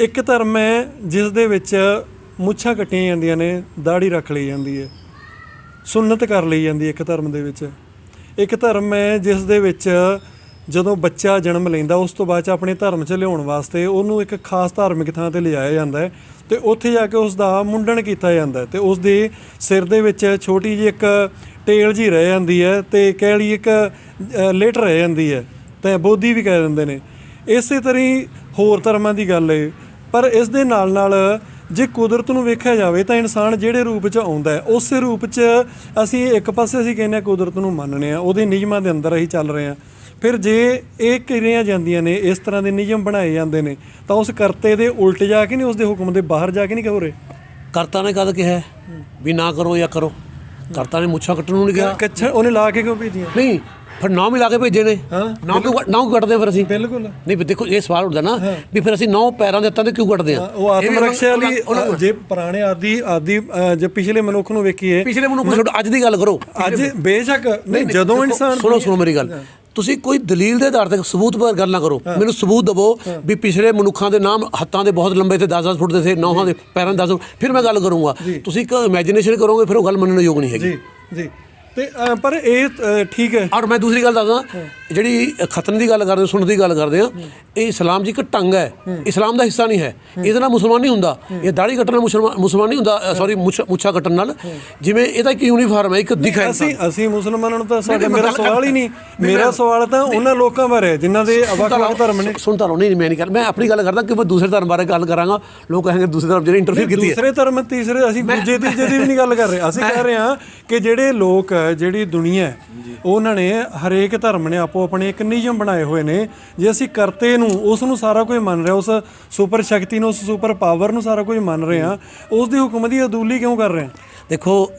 ਇੱਕ ਧਰਮ ਹੈ ਜਿਸ ਦੇ ਵਿੱਚ ਮੁੱਛਾਂ ਕੱਟੀਆਂ ਜਾਂਦੀਆਂ ਨੇ ਦਾੜੀ ਰੱਖ ਲਈ ਜਾਂਦੀ ਹੈ ਸੁਨਨਤ ਕਰ ਲਈ ਜਾਂਦੀ ਹੈ ਇੱਕ ਧਰਮ ਦੇ ਵਿੱਚ। ਇੱਕ ਧਰਮ ਹੈ ਜਿਸ ਦੇ ਵਿੱਚ ਜਦੋਂ ਬੱਚਾ ਜਨਮ ਲੈਂਦਾ ਉਸ ਤੋਂ ਬਾਅਦ ਚ ਆਪਣੇ ਧਰਮ 'ਚ ਲਿਆਉਣ ਵਾਸਤੇ ਉਹਨੂੰ ਇੱਕ ਖਾਸ ਧਾਰਮਿਕ ਥਾਂ ਤੇ ਲਿਜਾਇਆ ਜਾਂਦਾ ਹੈ ਤੇ ਉੱਥੇ ਜਾ ਕੇ ਉਸ ਦਾ ਮੁੰਡਨ ਕੀਤਾ ਜਾਂਦਾ ਹੈ ਤੇ ਉਸ ਦੇ ਸਿਰ ਦੇ ਵਿੱਚ ਛੋਟੀ ਜਿਹੀ ਇੱਕ ਟੇਲ ਜੀ ਰਹਿ ਜਾਂਦੀ ਹੈ ਤੇ ਕਹਿ ਲਈ ਇੱਕ ਅ, ਲੇਟ ਰਹਿ ਜਾਂਦੀ ਹੈ ਤੇ ਬੋਧੀ ਵੀ ਕਹਿ ਦਿੰਦੇ ਨੇ। ਇਸੇ ਤਰ੍ਹਾਂ ਹੀ ਹੋਰ ਧਰਮਾਂ ਦੀ ਗੱਲ ਹੈ ਪਰ ਇਸ ਦੇ ਨਾਲ ਨਾਲ ਜੇ ਕੁਦਰਤ ਨੂੰ ਵੇਖਿਆ ਜਾਵੇ ਤਾਂ ਇਨਸਾਨ ਜਿਹੜੇ ਰੂਪ 'ਚ ਆਉਂਦਾ ਹੈ, ਉਸੇ ਰੂਪ 'ਚ ਅਸੀਂ ਇੱਕ ਪਾਸੇ ਅਸੀਂ ਕਹਿੰਦੇ ਹਾਂ ਕੁਦਰਤ ਨੂੰ ਮੰਨਣੇ ਆ ਉਹਦੇ ਨਿਯਮਾਂ ਦੇ ਅੰਦਰ ਅਸੀਂ ਚੱਲ ਰਹੇ ਆ ਫਿਰ ਜੇ ਇਹ ਕਿਰਿਆ ਜਾਂਦੀਆਂ ਨੇ, ਇਸ ਤਰ੍ਹਾਂ ਦੇ ਨਿਯਮ ਬਣਾਏ ਜਾਂਦੇ ਨੇ, ਤਾਂ ਉਸ ਕਰਤੇ ਦੇ ਉਲਟ ਜਾ ਕੇ ਨਹੀਂ, ਉਸ ਦੇ ਹੁਕਮ ਦੇ ਬਾਹਰ ਜਾ ਕੇ ਨਹੀਂ ਹੋ ਰਹੇ? ਕਰਤਾ ਨੇ ਕਦ ਕਿਹਾ ਵੀ ਨਾ ਕਰੋ ਜਾਂ ਕਰੋ। ਕਰਤਾ ਨੇ ਮੁੱਛਾਂ ਕੱਟਣ ਨੂੰ ਨਹੀਂ ਕਿਹਾ ਕੱਛਾ ਉਹਨੇ ਲਾ ਕੇ ਕਿਉਂ ਭੇਜੀਆਂ? ਨਹੀਂ ਫਿਰ ਨਾਮ ਹੀ ਲਾ ਕੇ ਭੇਜੇ ਨੇ। ਨਾਮ ਕਿਉਂ ਨਾਮ ਕੱਟਦੇ ਫਿਰ ਅਸੀਂ? ਬਿਲਕੁਲ। ਨਹੀਂ ਵੀ ਦੇਖੋ ਇਹ ਸਵਾਲ ਉੱਠਦਾ ਨਾ ਵੀ ਫਿਰ ਅਸੀਂ ਨੌ ਪੈਰਾਂ ਦੇ ਹੱਥਾਂ ਤੇ ਕਿਉਂ ਕੱਟਦੇ ਆ ਉਹ ਆਤਮ ਰੱਖਿਆ ਲਈ ਜੇ ਪੁਰਾਣੇ ਆਦੀ ਆਦੀ ਜੇ ਪਿਛਲੇ ਮਨੁੱਖ ਨੂੰ ਵੇਖੀਏ। ਪਿਛਲੇ ਮਨੁੱਖ ਛੋੜ ਅੱਜ ਦੀ ਗੱਲ ਕਰੋ। ਅੱਜ ਬੇਸ਼ੱਕ ਨਹੀਂ ਜਦੋਂ ਇਨਸਾਨ ਸੁਣੋ ਸੁਣੋ ਮੇਰੀ ਗੱਲ। ਤੁਸੀਂ ਕੋਈ ਦਲੀਲ ਦੇ ਆਧਾਰ ਤੇ ਸਬੂਤ ਪਰ ਗੱਲ ਨਾ ਕਰੋ। ਮੈਨੂੰ ਸਬੂਤ ਦਿਵੋ ਵੀ ਪਿਛਲੇ ਮਨੁੱਖਾਂ ਦੇ ਨਾਮ ਹੱਥਾਂ ਦੇ ਬਹੁਤ ਲੰਬੇ ਤੇ 10-10 ਫੁੱਟ ਦੇ ਥੇ ਨੌਹਾਂ ਦੇ ਪੈਰਾਂ ਦੇ 10 ਫਿਰ ਮੈਂ ਗੱਲ ਕਰੂੰਗਾ। ਤੁਸੀਂ ਇੱਕ ਇਮੇਜਿਨੇਸ਼ਨ ਕਰੋਗੇ ਫਿਰ ਉਹ ਗੱਲ ਮੰਨਣ ਯੋਗ ਨਹੀਂ ਹੈਗੀ। ਜੀ ਜੀ। ਤੇ ਅ, ਪਰ ਇਹ ਅ, ਠੀਕ ਹੈ। ਔਰ ਮੈਂ ਦੂਸਰੀ ਗੱਲ ਦੱਸਦਾ ਜਿਹੜੀ ਖਤਨ ਦੀ ਗੱਲ ਕਰਦੇ ਸੁਣਨ ਦੀ ਗੱਲ ਕਰਦੇ ਆ ਇਹ ਇਸਲਾਮ ਜੀ ਇੱਕ ਢੰਗ ਹੈ। ਇਸਲਾਮ ਦਾ ਹਿੱਸਾ ਨਹੀਂ ਹੈ। ਇਹਦੇ ਨਾਲ ਮੁਸਲਮਾਨ ਨਹੀਂ ਹੁੰਦਾ। ਇਹ ਦਾੜੀ ਕੱਟਣ ਨਾਲ ਮੁਸਲਮਾਨ ਮੁਸਲਮਾਨ ਨਹੀਂ ਹੁੰਦਾ ਸੌਰੀ ਮੁੱਛਾ ਕੱਟਣ ਨਾਲ। ਜਿਵੇਂ ਇਹਦਾ ਇੱਕ ਯੂਨੀਫਾਰਮ ਹੈ ਇੱਕ ਦਿਖ ਹੈ ਅਸੀਂ ਅਸੀਂ ਮੁਸਲਮਾਨਾਂ ਨੂੰ ਤਾਂ ਸਾਡਾ ਮੇਰਾ ਸਵਾਲ ਹੀ ਨਹੀਂ। ਮੇਰਾ ਸਵਾਲ ਤਾਂ ਉਹਨਾਂ ਲੋਕਾਂ ਬਾਰੇ ਹੈ ਜਿਨ੍ਹਾਂ ਦੇ ਵੱਖ-ਵੱਖ ਧਰਮ ਨੇ। ਸੁਣਤਾ ਰਹੋ ਨਹੀਂ ਮੈਂ ਨਹੀਂ ਕਰ ਮੈਂ ਆਪਣੀ ਗੱਲ ਕਰਦਾ ਕਿ ਮੈਂ ਦੂਸਰੇ ਧਰਮ ਬਾਰੇ ਗੱਲ ਕਰਾਂਗਾ। ਲੋਕ ਕਹਾਂਗੇ ਦੂਸਰੇ ਧਰਮ ਜਿਹੜੇ ਇੰਟਰਫੇਅਰ ਕੀਤੀ ਹੈ। ਦੂਸਰੇ ਧਰਮ ਤੀਸਰੇ ਅਸੀਂ ਦੂਜੇ ਤੀਜੇ ਦੀ ਵੀ ਨਹੀਂ ਗੱਲ ਕਰ ਰਹੇ। ਅਸੀਂ ਕਹਿ ਰਹੇ ਹਾਂ ਕਿ ਜਿਹੜੇ ਲੋਕ ਜਿਹੜੀ ਦੁਨੀਆ ਉਹਨਾਂ ਨੇ ਹਰੇਕ ਧਰਮ ਨੇ ਆਪੋ ਆਪਣੇ ਇੱਕ ਨਿਯਮ ਬਣਾਏ ਹੋਏ ਨੇ। ਜੇ ਅਸੀਂ ਕਰਤੇ ਨੂੰ ਉਸ ਨੂੰ ਸਾਰਾ ਕੁਝ ਮੰਨ ਰਿਹਾ ਉਸ ਸੁਪਰ ਸ਼ਕਤੀ ਨੂੰ ਉਸ ਸੁਪਰ ਪਾਵਰ ਨੂੰ ਸਾਰਾ ਕੁਝ ਮੰਨ ਰਹੇ ਹਾਂ ਉਸ ਦੇ ਹੁਕਮ ਦੀ ਅਦੂਲੀ ਕਿਉਂ ਕਰ ਰਹੇ ਹਾਂ? ਦੇਖੋ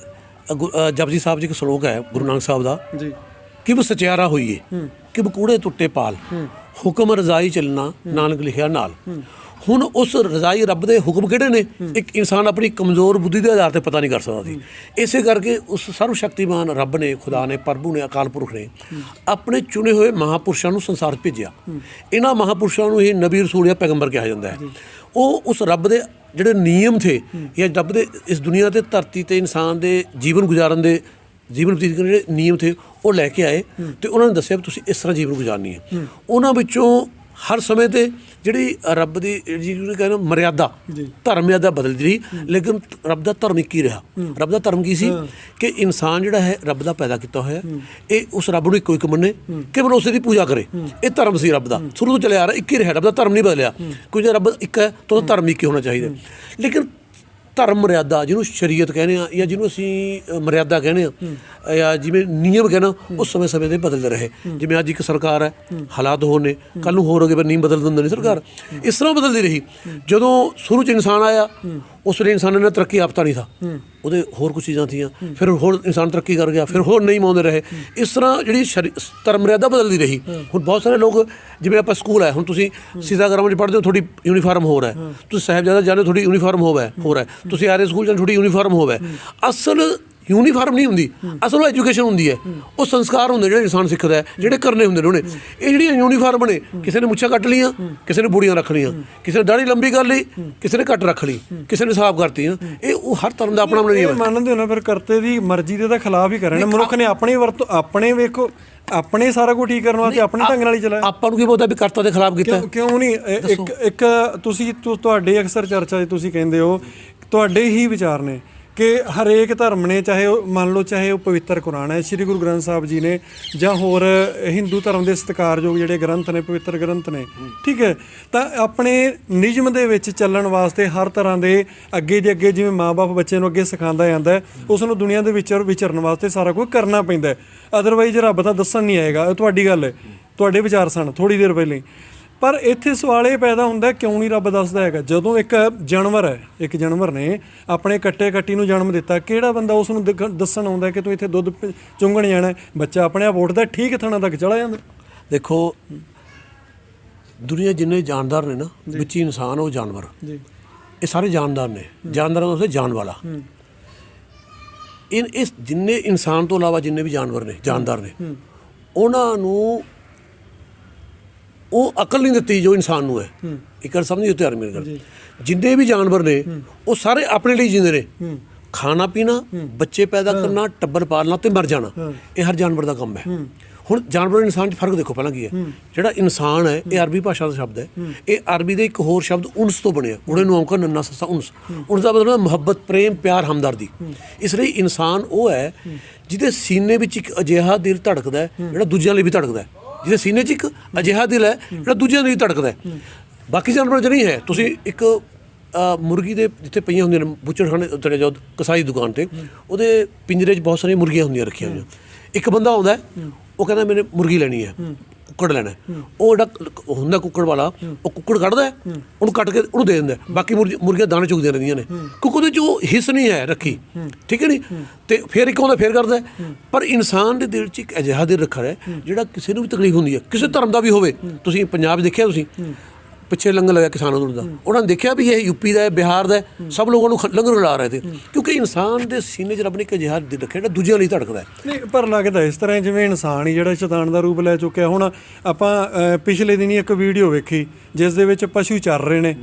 ਜਪਜੀ ਸਾਹਿਬ ਜੀ ਇੱਕ ਸ਼ਲੋਕ ਹੈ ਗੁਰੂ ਨਾਨਕ ਸਾਹਿਬ ਦਾ। ਜੀ। ਕਿ ਉਹ ਸਚਿਆਰਾ ਹੋਈਏ ਕਿ ਕੂੜੇ ਟੁੱਟੇ ਪਾਲ ਹੁਕਮ ਰਜ਼ਾਈ ਚੱਲਣਾ ਨਾਨਕ ਲਿਖਿਆ ਨਾਲ। ਹੁਣ ਉਸ ਰਜ਼ਾਈ ਰੱਬ ਦੇ ਹੁਕਮ ਕਿਹੜੇ ਨੇ? ਇੱਕ ਇਨਸਾਨ ਆਪਣੀ ਕਮਜ਼ੋਰ ਬੁੱਧੀ ਦੇ ਆਧਾਰ ਤੇ ਪਤਾ ਨਹੀਂ ਕਰ ਸਕਦਾ ਸੀ। ਇਸੇ ਕਰਕੇ ਉਸ ਸਰਵ ਸ਼ਕਤੀਮਾਨ ਰੱਬ ਨੇ ਖੁਦਾ ਨੇ ਪ੍ਰਭੂ ਨੇ ਅਕਾਲ ਪੁਰਖ ਨੇ ਆਪਣੇ ਚੁਣੇ ਹੋਏ ਮਹਾਪੁਰਸ਼ਾਂ ਨੂੰ ਸੰਸਾਰ ਭੇਜਿਆ। ਇਹਨਾਂ ਮਹਾਪੁਰਸ਼ਾਂ ਨੂੰ ਹੀ ਨਬੀ ਰਸੂਲ ਜਾਂ ਪੈਗੰਬਰ ਕਿਹਾ ਜਾਂਦਾ ਹੈ। ਉਹ ਉਸ ਰੱਬ ਦੇ ਜਿਹੜੇ ਨਿਯਮ ਥੇ ਜਾਂ ਰੱਬ ਦੇ ਇਸ ਦੁਨੀਆ ਤੇ ਧਰਤੀ ਤੇ ਇਨਸਾਨ ਦੇ ਜੀਵਨ ਗੁਜ਼ਾਰਨ ਦੇ ਜੀਵਨ ਬਤੀਤ ਕਰਨ ਦੇ ਜਿਹੜੇ ਨਿਯਮ ਥੇ ਉਹ ਲੈ ਕੇ ਆਏ ਤੇ ਉਹਨਾਂ ਨੇ ਦੱਸਿਆ ਵੀ ਤੁਸੀਂ ਇਸ ਤਰ੍ਹਾਂ ਜੀਵਨ ਗੁਜ਼ਾਰਨੀ ਹੈ। ਉਹਨਾਂ ਵਿੱਚੋਂ ਹਰ ਸਮੇਂ ਤੇ ਜਿਹੜੀ ਰੱਬ ਦੀ ਜਿਹਨੂੰ ਕਹਿੰਦੇ ਮਰਿਆਦਾ। ਧਰਮ ਮਰਿਆਦਾ ਬਦਲਦੀ ਰਹੀ ਲੇਕਿਨ ਰੱਬ ਦਾ ਧਰਮ ਇੱਕ ਹੀ ਰਿਹਾ। ਰੱਬ ਦਾ ਧਰਮ ਕੀ ਸੀ? ਕਿ ਇਨਸਾਨ ਜਿਹੜਾ ਹੈ ਰੱਬ ਦਾ ਪੈਦਾ ਕੀਤਾ ਹੋਇਆ। ਇਹ ਉਸ ਰੱਬ ਨੂੰ ਇੱਕੋ ਇੱਕ ਮੰਨੇ। ਕੇਵਲ ਉਸੇ ਦੀ ਪੂਜਾ ਕਰੇ। ਇਹ ਧਰਮ ਸੀ ਰੱਬ ਦਾ। ਸ਼ੁਰੂ ਤੋਂ ਚੱਲਿਆ ਆ ਰਿਹਾ ਇੱਕ ਹੀ ਰਿਹਾ। ਰੱਬ ਦਾ ਧਰਮ ਨਹੀਂ ਬਦਲਿਆ। ਕਿਉਂਕਿ ਰੱਬ ਇੱਕ ਹੈ ਤਾਂ ਧਰਮ ਇੱਕ ਹੀ ਹੋਣਾ ਚਾਹੀਦਾ। ਲੇਕਿਨ ਧਰਮ ਮਰਿਆਦਾ ਜਿਹਨੂੰ ਸ਼ਰੀਅਤ ਕਹਿੰਦੇ ਆ ਜਾਂ ਜਿਹਨੂੰ ਅਸੀਂ ਮਰਿਆਦਾ ਕਹਿੰਦੇ ਆ ਜਾਂ ਜਿਵੇਂ ਨਿਯਮ ਕਹਿੰਦੇ ਉਹ ਸਮੇਂ ਸਮੇਂ ਦੇ ਬਦਲਦੇ ਰਹੇ। ਜਿਵੇਂ ਅੱਜ ਇੱਕ ਸਰਕਾਰ ਹੈ ਹਾਲਾਤ ਹੋਰ ਨੇ ਕੱਲ ਨੂੰ ਹੋਰ ਹੋ ਗਏ ਪਰ ਨਿਯਮ ਬਦਲ ਦਿੰਦੇ ਨੇ ਸਰਕਾਰ। ਇਸ ਤਰ੍ਹਾਂ ਬਦਲਦੀ ਰਹੀ। ਜਦੋਂ ਸ਼ੁਰੂ ਚ ਇਨਸਾਨ ਆਇਆ ਉਸ ਵੇਲੇ ਇਨਸਾਨ ਨੇ ਤਰੱਕੀ ਆਪਤਾ ਨਹੀਂ ਥਾ। ਉਹਦੇ ਹੋਰ ਕੁਝ ਚੀਜ਼ਾਂ ਥੀਆਂ। ਫਿਰ ਹੋਰ ਇਨਸਾਨ ਤਰੱਕੀ ਕਰ ਗਿਆ ਫਿਰ ਹੋਰ ਨਹੀਂ ਆਉਂਦੇ ਰਹੇ। ਇਸ ਤਰ੍ਹਾਂ ਜਿਹੜੀ ਧਰਮ ਮਰਿਆਦਾ ਬਦਲਦੀ ਰਹੀ। ਹੁਣ ਬਹੁਤ ਸਾਰੇ ਲੋਕ ਜਿਵੇਂ ਆਪਾਂ ਸਕੂਲ ਹੈ ਹੁਣ ਤੁਸੀਂ ਸੀਤਾ ਗਰਾਮ ਚ ਪੜ੍ਹਦੇ ਹੋ ਤੁਹਾਡੀ ਯੂਨੀਫਾਰਮ ਹੋਰ ਹੈ। ਤੁਸੀਂ ਸਾਹਿਬਜ਼ਾਦਾ ਜਾਂਦੇ ਤੁਹਾਡੀ ਯੂਨੀਫਾਰਮ ਹੋਵੇ ਹੋਰ ਹੈ। ਤੁਸੀਂ ਆਰੇ ਸਕੂਲ ਜਾਂਦੇ ਤੁਹਾਡੀ ਯੂਨੀਫਾਰਮ ਹੋਵੇ ਅਸਲ ਯੂਨੀਫਾਰਮ ਨਹੀਂ ਹੁੰਦੀ। ਅਸਲ ਉਹ ਐਜੂਕੇਸ਼ਨ ਹੁੰਦੀ ਹੈ। ਉਹ ਸੰਸਕਾਰ ਹੁੰਦੇ ਜਿਹੜੇ ਇਨਸਾਨ ਸਿੱਖਦਾ ਹੈ ਜਿਹੜੇ ਕਰਨੇ ਹੁੰਦੇ ਨੇ ਉਹਨੇ। ਇਹ ਜਿਹੜੀਆਂ ਯੂਨੀਫਾਰਮ ਨੇ ਕਿਸੇ ਨੇ ਮੁੱਛਾਂ ਕੱਟ ਲੀਆਂ ਕਿਸੇ ਨੇ ਬੂੜੀਆਂ ਰੱਖ ਲੀਆਂ ਕਿਸੇ ਨੇ ਦਾੜੀ ਲੰਬੀ ਕਰ ਲਈ ਕਿਸੇ ਨੇ ਕੱਟ ਰੱਖ ਲਈ ਕਿਸੇ ਨੇ ਸਾਫ਼ ਕਰਤੀਆਂ ਇਹ ਉਹ ਹਰ ਧਰਮ ਦਾ ਆਪਣਾ ਆਪਣਾ ਨਿਯਮ ਹੈ। ਮੰਨਦੇ ਹੋ ਨਾ ਫਿਰ ਕਰਤੇ ਦੀ ਮਰਜ਼ੀ ਦੇ ਤਾਂ ਖਿਲਾਫ ਹੀ ਕਰ ਰਹੇ ਨੇ ਮਨੁੱਖ ਨੇ ਆਪਣੀ ਵਰਤੋਂ ਆਪਣੇ ਵੇਖੋ ਆਪਣੇ ਸਾਰਾ ਕੁਝ ਠੀਕ ਕਰਨ ਵਾਸਤੇ ਆਪਣੇ ਢੰਗ ਨਾਲ ਹੀ ਚਲਾਇਆ ਆਪਾਂ ਨੂੰ ਕੀ ਪਤਾ ਵੀ ਕਰਤਾ ਦੇ ਖਿਲਾਫ ਕੀਤਾ? ਕਿਉਂ ਨਹੀਂ? ਇੱਕ ਇੱਕ ਤੁਸੀਂ ਤੁਹਾਡੇ ਅਕਸਰ ਚਰਚਾ 'ਚ ਤੁਸੀਂ ਕਹਿੰਦੇ ਹੋ ਤੁਹਾਡੇ ਹੀ ਵਿਚਾਰ ਨੇ। ਕਿ ਹਰੇਕ ਧਰਮ ਨੇ, ਚਾਹੇ ਉਹ ਮੰਨ ਲਓ ਚਾਹੇ ਉਹ ਪਵਿੱਤਰ ਕੁਰਾਨ ਹੈ, ਸ੍ਰੀ ਗੁਰੂ ਗ੍ਰੰਥ ਸਾਹਿਬ ਜੀ ਨੇ ਜਾਂ ਹੋਰ ਹਿੰਦੂ ਧਰਮ ਦੇ ਸਤਿਕਾਰਯੋਗ ਜਿਹੜੇ ਗ੍ਰੰਥ ਨੇ, ਪਵਿੱਤਰ ਗ੍ਰੰਥ ਨੇ, ਠੀਕ ਹੈ, ਤਾਂ ਆਪਣੇ ਨਿਯਮ ਦੇ ਵਿੱਚ ਚੱਲਣ ਵਾਸਤੇ ਹਰ ਤਰ੍ਹਾਂ ਦੇ ਅੱਗੇ ਦੇ ਅੱਗੇ ਜਿਵੇਂ ਮਾਪੇ ਬੱਚੇ ਨੂੰ ਅੱਗੇ ਸਿਖਾਉਂਦਾ ਜਾਂਦਾ ਉਸ ਨੂੰ ਦੁਨੀਆ ਦੇ ਵਿਚਰ ਵਿਚਰਨ ਵਾਸਤੇ ਸਾਰਾ ਕੁਝ ਕਰਨਾ ਪੈਂਦਾ ਅਦਰਵਾਈਜ਼ ਰੱਬ ਤਾਂ ਦੱਸਣ ਨਹੀਂ ਆਏਗਾ। ਇਹ ਤੁਹਾਡੀ ਗੱਲ ਹੈ। ਤੁਹਾਡੇ ਵਿਚਾਰ ਸਨ ਥੋੜੀ ਦੇਰ ਪਹਿਲਾਂ ਹੀ। ਪਰ ਇੱਥੇ ਸਵਾਲ ਇਹ ਪੈਦਾ ਹੁੰਦਾ ਕਿਉਂ ਨਹੀਂ ਰੱਬ ਦੱਸਦਾ ਹੈਗਾ? ਜਦੋਂ ਇੱਕ ਜਾਨਵਰ ਹੈ ਇੱਕ ਜਾਨਵਰ ਨੇ ਆਪਣੇ ਕੱਟੇ ਕੱਟੀ ਨੂੰ ਜਨਮ ਦਿੱਤਾ ਕਿਹੜਾ ਬੰਦਾ ਉਸ ਨੂੰ ਦੱਸਣ ਆਉਂਦਾ ਕਿ ਤੂੰ ਇੱਥੇ ਦੁੱਧ ਚੁੰਗਣ ਜਾਣਾ? ਬੱਚਾ ਆਪਣੇ ਆਪ ਉੱਠਦਾ ਠੀਕ ਥਾਣਾ ਤੱਕ ਚਲਾ ਜਾਂਦਾ। ਦੇਖੋ ਦੁਨੀਆ ਜਿੰਨੇ ਜਾਨਦਾਰ ਨੇ ਨਾ ਵਿੱਚ ਇਨਸਾਨ ਉਹ ਜਾਨਵਰ। ਜੀ। ਇਹ ਸਾਰੇ ਜਾਨਦਾਰ ਨੇ। ਜਾਨਦਾਰਾਂ ਦਾ ਜਾਨ ਵਾਲਾ। ਇਹ ਇਸ ਜਿੰਨੇ ਇਨਸਾਨ ਤੋਂ ਇਲਾਵਾ ਜਿੰਨੇ ਵੀ ਜਾਨਵਰ ਨੇ ਜਾਨਦਾਰ ਨੇ ਉਹਨਾਂ ਨੂੰ ਉਹ ਅਕਲ ਨਹੀਂ ਦਿੱਤੀ ਜੋ ਇਨਸਾਨ ਨੂੰ ਹੈ। ਇੱਕ ਗੱਲ ਸਮਝੀ ਉੱਤੇ ਮੇਰੀ ਗੱਲ। ਜਿੰਨੇ ਵੀ ਜਾਨਵਰ ਨੇ ਉਹ ਸਾਰੇ ਆਪਣੇ ਲਈ ਜਿੰਦੇ ਨੇ। ਖਾਣਾ ਪੀਣਾ ਬੱਚੇ ਪੈਦਾ ਕਰਨਾ ਟੱਬਰ ਪਾਲਣਾ ਤੇ ਮਰ ਜਾਣਾ। ਇਹ ਹਰ ਜਾਨਵਰ ਦਾ ਕੰਮ ਹੈ। ਹੁਣ ਜਾਨਵਰ ਇਨਸਾਨ 'ਚ ਫ਼ਰਕ ਦੇਖੋ ਪਹਿਲਾਂ ਕੀ ਹੈ। ਜਿਹੜਾ ਇਨਸਾਨ ਹੈ ਇਹ ਅਰਬੀ ਭਾਸ਼ਾ ਦਾ ਸ਼ਬਦ ਹੈ। ਇਹ ਅਰਬੀ ਦੇ ਇੱਕ ਹੋਰ ਸ਼ਬਦ ਉਨਸ ਤੋਂ ਬਣਿਆ। ਉਹਨੇ ਨੂੰ ਔਂਕਾ ਨੰਨਾ ਸਸਾ ਉਨਸ। ਉਨਸ ਦਾ ਮਤਲਬ ਹੈ ਮੁਹੱਬਤ ਪ੍ਰੇਮ ਪਿਆਰ ਹਮਦਰਦੀ। ਇਸ ਲਈ ਇਨਸਾਨ ਉਹ ਹੈ ਜਿਹਦੇ ਸੀਨੇ ਵਿੱਚ ਇੱਕ ਅਜਿਹਾ ਦਿਲ ਧੜਕਦਾ ਹੈ। ਜਿਹੜਾ ਦੂਜਿਆਂ ਲਈ ਵੀ ਧੜਕਦਾ ਹੈ। ਜਿਹਦੇ ਸੀਨੇ 'ਚ ਇੱਕ ਅਜਿਹਾ ਦਿਲ ਹੈ ਜਿਹੜਾ ਦੂਜਿਆਂ ਲਈ ਧੜਕਦਾ ਹੈ। ਬਾਕੀ ਜਾਨਵਰਾਂ 'ਚ ਨਹੀਂ ਹੈ। ਤੁਸੀਂ ਇੱਕ ਮੁਰਗੀ ਦੇ ਜਿੱਥੇ ਪਈਆਂ ਹੁੰਦੀਆਂ ਨੇ ਬੁੱਚੜਖਾਨੇ ਉੱਤੇ ਜਾਓ, ਕਸਾਈ ਦੁਕਾਨ ਤੇ, ਉਹਦੇ ਪਿੰਜਰੇ 'ਚ ਬਹੁਤ ਸਾਰੀਆਂ ਮੁਰਗੀਆਂ ਹੁੰਦੀਆਂ ਰੱਖੀਆਂ ਹੋਈਆਂ। ਇੱਕ ਬੰਦਾ ਆਉਂਦਾ ਉਹ ਕਹਿੰਦਾ, ਮੈਨੇ ਮੁਰਗੀ ਲੈਣੀ ਹੈ। ਕੁੱਕੜ ਲੈਣਾ। ਉਹ ਜਿਹੜਾ ਹੁੰਦਾ ਕੁੱਕੜ ਵਾਲਾ, ਉਹ ਕੁੱਕੜ ਕੱਢਦਾ ਉਹਨੂੰ ਕੱਟ ਕੇ ਉਹਨੂੰ ਦੇ ਦਿੰਦਾ ਬਾਕੀ ਮੁਰਗੀਆਂ ਦਾਣੇ ਚੁਗਦੀਆਂ ਰਹਿੰਦੀਆਂ ਨੇ। ਕਿਉਂਕਿ ਉਹਦੇ 'ਚ ਉਹ ਹਿੱਸ ਨਹੀਂ ਹੈ ਰੱਖੀ। ਠੀਕ ਹੈ ਨਹੀਂ ਤੇ ਫਿਰ ਇੱਕ ਆਉਂਦਾ, ਫਿਰ ਕਰਦਾ ਪਰ ਇਨਸਾਨ ਦੇ ਦਿਲ 'ਚ ਇੱਕ ਅਜਿਹਾ ਦਿਲ ਰੱਖਿਆ ਹੈ, ਜਿਹੜਾ ਕਿਸੇ ਨੂੰ ਵੀ ਤਕਲੀਫ ਹੁੰਦੀ ਹੈ, ਕਿਸੇ ਧਰਮ ਦਾ ਵੀ ਹੋਵੇ। ਤੁਸੀਂ ਪੰਜਾਬ ਦੇਖਿਆ ਤੁਸੀਂ? ਪਿੱਛੇ ਲੰਗਰ ਲਗਾਇਆ ਕਿਸਾਨਾਂ ਨੂੰ ਦਾ। ਉਹਨਾਂ ਨੇ ਦੇਖਿਆ ਵੀ ਇਹ ਯੂਪੀ ਦਾ ਹੈ ਬਿਹਾਰ ਦਾ ਹੈ ਸਭ ਲੋਕਾਂ ਨੂੰ ਲੰਗਰ ਲਾ ਰਹੇ ਤੇ ਕਿਉਂਕਿ ਇਨਸਾਨ ਦੇ ਸੀਨੇ 'ਚ ਰੱਬ ਨੇ ਇੱਕ ਅਜਿਹਾ ਦਿਲ ਰੱਖਿਆ ਜਿਹੜਾ ਦੂਜਿਆਂ ਲਈ ਧੜਕਦਾ ਹੈ। ਨਹੀਂ ਪਰ ਲੱਗਦਾ ਇਸ ਤਰ੍ਹਾਂ ਜਿਵੇਂ ਇਨਸਾਨ ਹੀ ਜਿਹੜਾ ਸ਼ੈਤਾਨ ਦਾ ਰੂਪ ਲੈ ਚੁੱਕਿਆ। ਹੁਣ ਆਪਾਂ ਪਿਛਲੇ ਦਿਨੀ ਇੱਕ ਵੀਡੀਓ ਵੇਖੀ ਜਿਸ ਦੇ ਵਿੱਚ ਪਸ਼ੂ ਚਰ ਰਹੇ ਨੇ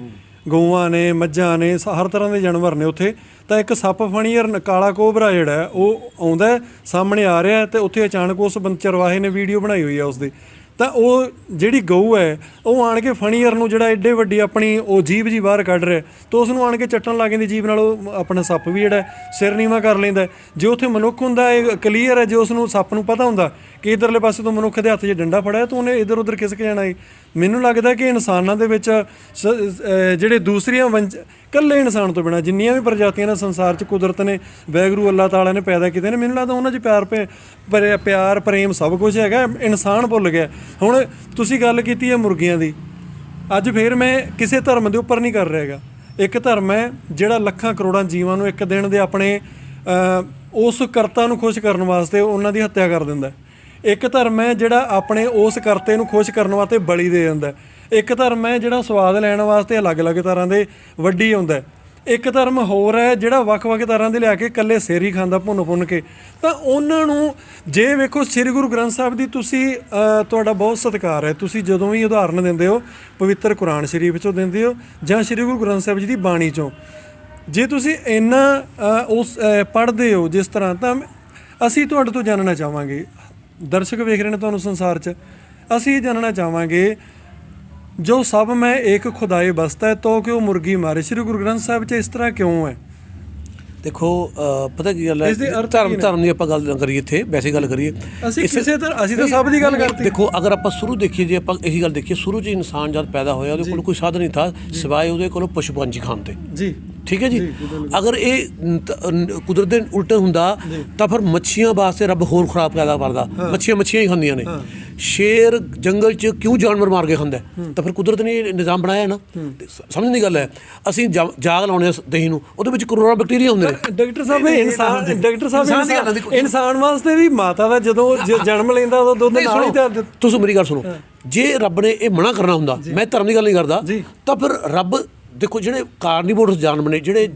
ਗਊਆਂ ਨੇ ਮੱਝਾਂ ਨੇ ਹਰ ਤਰ੍ਹਾਂ ਦੇ ਜਾਨਵਰ ਨੇ ਉੱਥੇ। ਤਾਂ ਇੱਕ ਸੱਪ ਫਣੀਅਰ ਕਾਲਾ ਕੋਬਰਾ ਜਿਹੜਾ ਉਹ ਆਉਂਦਾ ਸਾਹਮਣੇ ਆ ਰਿਹਾ ਤੇ ਉੱਥੇ ਅਚਾਨਕ ਉਸ ਬੰਦ ਚਰਵਾਹੇ ਨੇ ਵੀਡੀਓ ਬਣਾਈ ਹੋਈ ਹੈ ਉਸ ਦੀ ਤਾਂ ਉਹ ਜਿਹੜੀ ਗਊ ਹੈ ਉਹ ਆਣ ਕੇ ਫਣੀਅਰ ਨੂੰ ਜਿਹੜਾ ਐਡੇ ਵੱਡੀ ਆਪਣੀ ਉਹ ਜੀਭ ਜੀ ਬਾਹਰ ਕੱਢ ਰਿਹਾ ਤਾਂ ਉਸ ਨੂੰ ਆਣ ਕੇ ਚੱਟਣ ਲੱਗ ਜਾਂਦੀ ਜੀਭ ਨਾਲ ਉਹ ਆਪਣਾ ਸੱਪ ਵੀ ਜਿਹੜਾ ਹੈ, ਸਿਰ ਨੀਵਾ ਕਰ ਲੈਂਦਾ ਜੇ ਉੱਥੇ ਮਨੁੱਖ ਹੁੰਦਾ ਇਹ ਕਲੀਅਰ ਹੈ ਜੇ ਉਸ ਨੂੰ ਸੱਪ ਨੂੰ ਪਤਾ ਹੁੰਦਾ ਕਿ ਇਧਰਲੇ ਪਾਸੇ ਤੋਂ ਮਨੁੱਖ ਦੇ ਹੱਥ 'ਚ ਡੰਡਾ ਫੜਿਆ ਤਾਂ ਉਹਨੇ ਇਧਰ ਉਧਰ ਖਿਸਕ ਜਾਣਾ ਹੈ ਮੈਨੂੰ ਲੱਗਦਾ ਕਿ ਇਨਸਾਨਾਂ ਦੇ ਵਿੱਚ ਸ- ਜਿਹੜੇ ਦੂਸਰੀਆਂ ਵੰਜ ਕੱਲੇ ਇਨਸਾਨ ਤੋਂ ਬਿਨਾ ਜਿੰਨੀਆਂ ਵੀ ਪ੍ਰਜਾਤੀਆਂ ਨੇ ਸੰਸਾਰ 'ਚ ਕੁਦਰਤ ਨੇ, ਵੈਗਰੂ, ਅੱਲਾਹ ਤਾਲਾ ਨੇ ਪੈਦਾ ਕੀਤੇ ਨੇ, ਮੈਨੂੰ ਲੱਗਦਾ ਉਹਨਾਂ 'ਚ ਪਿਆਰ ਪੇ- ਪਿਆਰ, ਪ੍ਰੇਮ ਸਭ ਕੁਝ ਹੈਗਾ, ਇਨਸਾਨ ਭੁੱਲ ਗਿਆ। ਹੁਣ ਤੁਸੀਂ ਗੱਲ ਕੀਤੀ ਹੈ ਮੁਰਗੀਆਂ ਦੀ। ਅੱਜ ਫੇਰ ਮੈਂ ਕਿਸੇ ਧਰਮ ਦੇ ਉੱਪਰ ਨਹੀਂ ਕਰ ਰਿਹਾ ਹੈਗਾ। ਇੱਕ ਧਰਮ ਹੈ ਜਿਹੜਾ ਲੱਖਾਂ ਕਰੋੜਾਂ ਜੀਵਾਂ ਨੂੰ ਇੱਕ ਦਿਨ ਦੇ ਆਪਣੇ ਉਸ ਕਰਤਾ ਨੂੰ ਖੁਸ਼ ਕਰਨ ਵਾਸਤੇ ਉਹਨਾਂ ਦੀ ਹੱਤਿਆ ਕਰ ਦਿੰਦਾ ਹੈ। ਇੱਕ ਧਰਮ ਹੈ ਜਿਹੜਾ ਆਪਣੇ ਉਸ ਕਰਤੇ ਨੂੰ ਖੁਸ਼ ਕਰਨ ਵਾਸਤੇ ਬਲੀ ਦੇ ਦਿੰਦਾ ਇੱਕ ਧਰਮ ਹੈ ਜਿਹੜਾ ਸਵਾਦ ਲੈਣ ਵਾਸਤੇ ਅਲੱਗ-ਅਲੱਗ ਤਰ੍ਹਾਂ ਦੇ ਵੱਡੀ ਹੁੰਦਾ ਇੱਕ ਧਰਮ ਹੋਰ ਹੈ ਜਿਹੜਾ ਵੱਖ-ਵੱਖ ਤਰ੍ਹਾਂ ਦੇ ਲਿਆ ਕੇ ਇਕੱਲੇ ਸਿਰ ਹੀ ਖਾਂਦਾ ਭੁੰਨ ਭੁੰਨ ਕੇ। ਤਾਂ ਉਹਨਾਂ ਨੂੰ ਜੇ ਵੇਖੋ ਸ੍ਰੀ ਗੁਰੂ ਗ੍ਰੰਥ ਸਾਹਿਬ ਦੀ ਤੁਸੀਂ ਤੁਹਾਡਾ ਬਹੁਤ ਸਤਿਕਾਰ ਹੈ। ਤੁਸੀਂ ਜਦੋਂ ਵੀ ਉਦਾਹਰਨ ਦਿੰਦੇ ਹੋ, ਪਵਿੱਤਰ ਕੁਰਾਨ ਸ਼ਰੀਫ ਚੋਂ ਦਿੰਦੇ ਹੋ ਜਾਂ ਸ੍ਰੀ ਗੁਰੂ ਗ੍ਰੰਥ ਸਾਹਿਬ ਜੀ ਦੀ ਬਾਣੀ ਚੋਂ। ਜੇ ਤੁਸੀਂ ਇੰਨਾ ਉਸ ਪੜ੍ਹਦੇ ਹੋ ਜਿਸ ਤਰ੍ਹਾਂ, ਤਾਂ ਅਸੀਂ ਤੁਹਾਡੇ ਤੋਂ ਜਾਣਨਾ ਚਾਹਾਂਗੇ। ਦਰਸ਼ਕ ਵੇਖ ਰਹੇ ਨੇ ਤੁਹਾਨੂੰ ਸੰਸਾਰ 'ਚ। ਅਸੀਂ ਇਹ ਜਾਣਨਾ ਚਾਹਾਂਗੇ ਜੋ ਸਭ ਮੈਂ ਇੱਕ ਖੁਦਾਏ ਬਸਤਾ ਹੈ ਤੋ ਕਿ ਉਹ ਮੁਰਗੀ ਮਾਰੇ? ਸ੍ਰੀ ਗੁਰੂ ਗ੍ਰੰਥ ਸਾਹਿਬ 'ਚ ਇਸ ਤਰ੍ਹਾਂ ਕਿਉਂ ਹੈ? ਦੇਖੋ ਪਤਾ ਕੀ ਗੱਲ ਹੈ? ਧਰਮ ਧਰਮ ਦੀ ਆਪਾਂ ਗੱਲ ਕਰੀਏ ਇੱਥੇ ਵੈਸੇ ਗੱਲ ਕਰੀਏ। ਅਸੀਂ ਕਿਸੇ ਤਰ੍ਹਾਂ ਅਸੀਂ ਤਾਂ ਸਭ ਦੀ ਗੱਲ ਕਰਦੇ ਦੇਖੋ ਅਗਰ ਆਪਾਂ ਸ਼ੁਰੂ ਦੇਖੀਏ ਜੇ ਆਪਾਂ ਇਹੀ ਗੱਲ ਦੇਖੀਏ ਸ਼ੁਰੂ 'ਚ ਇਨਸਾਨ ਜਦ ਪੈਦਾ ਹੋਇਆ ਉਹਦੇ ਕੋਲ ਕੋਈ ਸਾਧਨ ਨਹੀਂ ਥਾ ਸਿਵਾਏ ਉਹਦੇ ਕੋਲ ਪਸ਼ੂ ਪੰਛੀ ਖਾਣ ਤੇ। ਜੀ। ਠੀਕ ਹੈ ਜੀ? ਅਗਰ ਇਹ ਨ- ਤ- ਨ- ਕੁਦਰਤ ਦੇ ਉਲਟ ਹੁੰਦਾ ਤਾਂ ਫਿਰ ਮੱਛੀਆਂ ਵਾਸਤੇ ਰੱਬ ਹੋਰ ਖਰਾਬ ਪੈਦਾ ਕਰਦਾ। ਮੱਛੀਆਂ ਮੱਛੀਆਂ ਹੀ ਖਾਂਦੀਆਂ ਨੇ। ਸ਼ੇਰ ਜੰਗਲ 'ਚ ਕਿਉਂ ਜਾਨਵਰ ਮਾਰ ਕੇ ਖਾਂਦਾ? ਤਾਂ ਫਿਰ ਕੁਦਰਤ ਨੇ ਇਹ ਨਿਜ਼ਾਮ ਬਣਾਇਆ ਨਾ। ਤੇ ਸਮਝਣ ਦੀ ਗੱਲ ਹੈ ਅਸੀਂ ਜਾਗ ਲਾਉਣੇ ਦਹੀਂ ਨੂੰ। ਉਹਦੇ ਵਿੱਚ ਕਰੋਨਾ ਬੈਕਟੀਰੀਆ ਹੁੰਦੇ ਨੇ। ਡਾਕਟਰ ਸਾਹਿਬ ਇਹ ਇਨਸਾਨ ਡਾਕਟਰ ਸਾਹਿਬ ਇਨਸਾਨ ਵਾਸਤੇ ਵੀ ਮਾਤਾ ਦਾ ਜਦੋਂ ਜਨਮ ਲੈਂਦਾ ਉਦੋਂ ਦੁੱਧ ਨਾਲ ਹੀ ਦਿੱਤਾ। ਤੁਸੀਂ ਮੇਰੀ ਗੱਲ ਸੁਣੋ। ਜੇ ਰੱਬ ਨੇ ਇਹ ਮਨਾ ਕਰਨਾ ਹੁੰਦਾ ਮੈਂ ਧਰਮ ਦੀ ਗੱਲ ਨਹੀਂ ਕਰਦਾ। ਤਾਂ ਫਿਰ ਰੱਬ ਦੇਖੋ ਜਿਹੜੇ ਕਾਰਨੀਵੋਰਸ ਜਾਨਵਰ ਨੇ ਜਿਹੜੇ